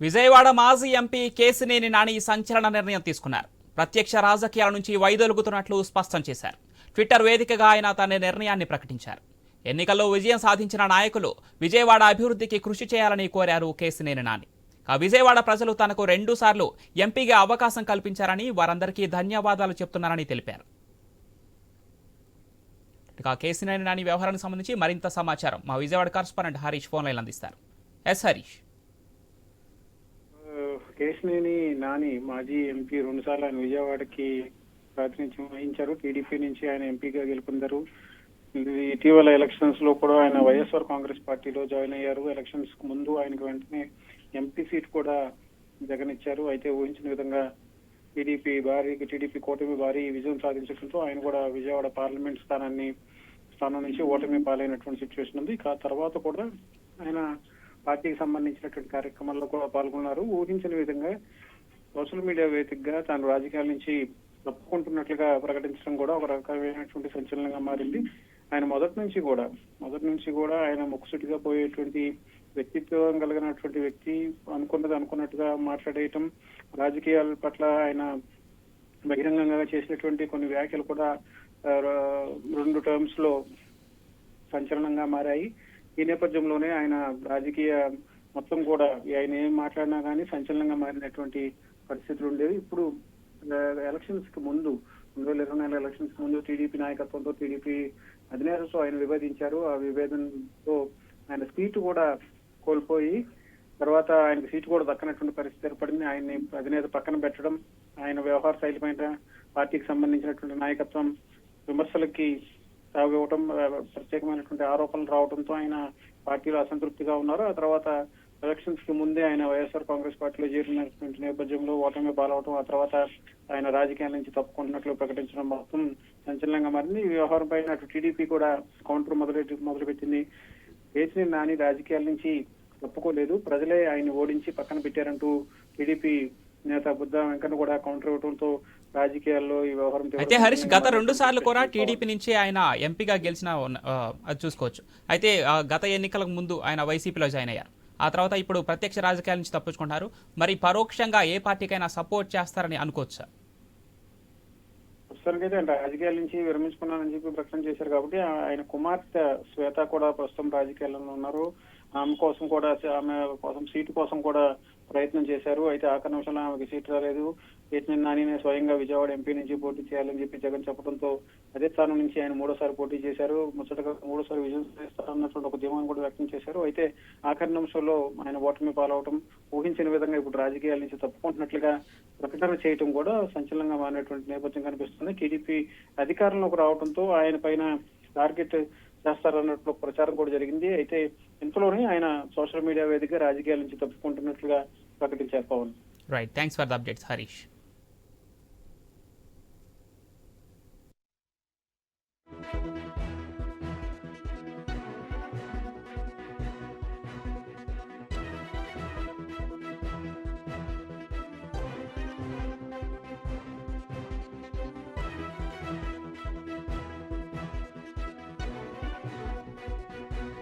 విజయవాడ మాజీ ఎంపీ కేసినేని నాని సంచలన నిర్ణయం తీసుకున్నారు. ప్రత్యక్ష రాజకీయాల నుంచి వైదొలుగుతున్నట్లు స్పష్టం చేశారు. ట్విట్టర్ వేదికగా ఆయన తన నిర్ణయాన్ని ప్రకటించారు. ఎన్నికల్లో విజయం సాధించిన నాయకులు విజయవాడ అభివృద్ధికి కృషి చేయాలని కోరారు కేసినేని నాని. విజయవాడ ప్రజలు తనకు రెండుసార్లు ఎంపీగా అవకాశం కల్పించారని వారందరికీ ధన్యవాదాలు చెప్తున్నారని తెలిపారు. ఇక కేసినేని నాని వ్యవహారానికి సంబంధించి మరింత సమాచారం మా Vijayawada correspondent Harish phone line అందిస్తారు. ఎస్ హరీష్. కేశినేని నాని మాజీ ఎంపీ రెండుసార్లు ఆయన విజయవాడకి ప్రాతినిధ్యం వహించారు. టీడీపీ నుంచి ఆయన ఎంపీగా గెలుపొందారు. ఇది ఇటీవల ఎలక్షన్స్లో కూడా ఆయన వైఎస్ఆర్ కాంగ్రెస్ పార్టీలో జాయిన్ అయ్యారు. ఎలక్షన్స్ ముందు ఆయనకు వెంటనే ఎంపీ సీట్ కూడా జగన్ ఇచ్చారు అయితే ఊహించిన విధంగా టీడీపీ భారీ టీడీపీ కూటమి భారీ విజయం సాధించడంతో ఆయన కూడా విజయవాడ పార్లమెంట్ స్థానాన్ని స్థానం నుంచి ఓటమి పాలైనటువంటి సిచ్యువేషన్ ఉంది. ఇక తర్వాత కూడా ఆయన పార్టీకి సంబంధించినటువంటి కార్యక్రమాల్లో కూడా పాల్గొన్నారు. ఊహించిన విధంగా సోషల్ మీడియా వేదికగా తాను రాజకీయాల నుంచి తప్పుకుంటున్నట్లుగా ప్రకటించడం కూడా ఒక రకమైనటువంటి సంచలనంగా మారింది. ఆయన మొదటి నుంచి కూడా మొదటి నుంచి కూడా ఆయన ముక్కుసుటిగా పోయేటువంటి వ్యక్తిత్వం కలిగినటువంటి వ్యక్తి అనుకున్నది అనుకున్నట్టుగా మాట్లాడేయటం రాజకీయాల పట్ల ఆయన బహిరంగంగా చేసినటువంటి కొన్ని వ్యాఖ్యలు కూడా రెండు టర్మ్స్లో సంచలనంగా మారాయి. ఈ నేపథ్యంలోనే ఆయన రాజకీయ మొత్తం కూడా ఆయన ఏం మాట్లాడినా కానీ సంచలనంగా మారినటువంటి పరిస్థితులు ఉండేవి. ఇప్పుడు ఎలక్షన్స్కి ముందు రెండు వేల ఇరవై నాలుగు ఎలక్షన్స్ ముందు టీడీపీ నాయకత్వంతో టీడీపీ అధినేతతో ఆయన విభేదించారు. ఆ విభేదంతో ఆయన సీటు కూడా కోల్పోయి తర్వాత ఆయనకు సీటు కూడా దక్కనటువంటి పరిస్థితి ఏర్పడింది. ఆయన్ని అధినేత పక్కన పెట్టడం ఆయన వ్యవహార శైలి పైన పార్టీకి సంబంధించినటువంటి నాయకత్వం విమర్శలకి సాగివ్వటం ప్రత్యేకమైనటువంటి ఆరోపణలు రావడంతో ఆయన పార్టీలో అసంతృప్తిగా ఉన్నారు. ఆ తర్వాత ఎలక్షన్స్కి ముందే ఆయన వైఎస్ఆర్ కాంగ్రెస్ పార్టీలో చేరినటువంటి నేపథ్యంలో ఓటమి పాలవటం ఆ తర్వాత ఆయన రాజకీయాల నుంచి తప్పుకుంటున్నట్లు ప్రకటించడం మొత్తం సంచలనంగా మారింది. ఈ వ్యవహారం పైన అటు టీడీపీ కూడా కౌంటర్ మొదలెట్టి మొదలుపెట్టింది. కేసీఆర్ నాని రాజకీయాల నుంచి తప్పుకోలేదు ప్రజలే ఆయన ఓడించి పక్కన పెట్టారంటూ టీడీపీ నేత బుద్ధ వెంకన్న కూడా కౌంటర్ ఇవ్వడంతో రాజకీయాల్లో ఈ వ్యవహారం అయితే హరీష్ గత రెండు సార్లు కూడా టీడీపీ నుంచి ఆయన ఎంపీగా గెలిచిన అది చూసుకోవచ్చు. అయితే గత ఎన్నికలకు ముందు ఆయన వైసీపీలో జాయిన్ అయ్యారు. ఆ తర్వాత ఇప్పుడు ప్రత్యక్ష రాజకీయాల నుంచి తప్పించుకుంటున్నారు. మరి పరోక్షంగా ఏ పార్టీకైనా సపోర్ట్ చేస్తారని అనుకోవచ్చా? అయితే రాజకీయాల నుంచి విరమించుకున్నానని చెప్పి ప్రకటన చేశారు కాబట్టి ఆయన కుమార్తె శ్వేత కూడా ప్రస్తుతం రాజకీయాల్లో ఉన్నారు. ఆమె కోసం కూడా ఆమె కోసం సీటు కోసం కూడా ప్రయత్నం చేశారు. అయితే ఆఖరి నిమిషంలో ఆమెకి సీటు రాలేదు. కేసీఆర్ నానినే స్వయంగా విజయవాడ ఎంపీ నుంచి పోటీ చేయాలని చెప్పి జగన్ చెప్పడంతో అదే స్థానం నుంచి ఆయన మూడోసారి పోటీ చేశారు. ముచ్చటగా మూడోసారి విజయం సాధిస్తారన్నటువంటి ఒక ధీమాన్ని కూడా వ్యక్తం చేశారు. అయితే ఆఖరి నిమిషంలో ఆయన ఓటమి పాలవటం ఊహించిన విధంగా ఇప్పుడు రాజకీయాల నుంచి తప్పుకుంటున్నట్లుగా ప్రకటన చేయటం కూడా సంచలనంగా మారినటువంటి నేపథ్యం కనిపిస్తుంది. టీడీపీ అధికారంలోకి రావడంతో ఆయన పైన టార్గెట్ చేస్తారన్నట్లు ప్రచారం కూడా జరిగింది. అయితే ఇంతలోనే ఆయన సోషల్ మీడియా వేదిక రాజకీయాల నుంచి తప్పుకుంటున్నట్లుగా ప్రకటించారు Pawan. Right thanks for the updates Harish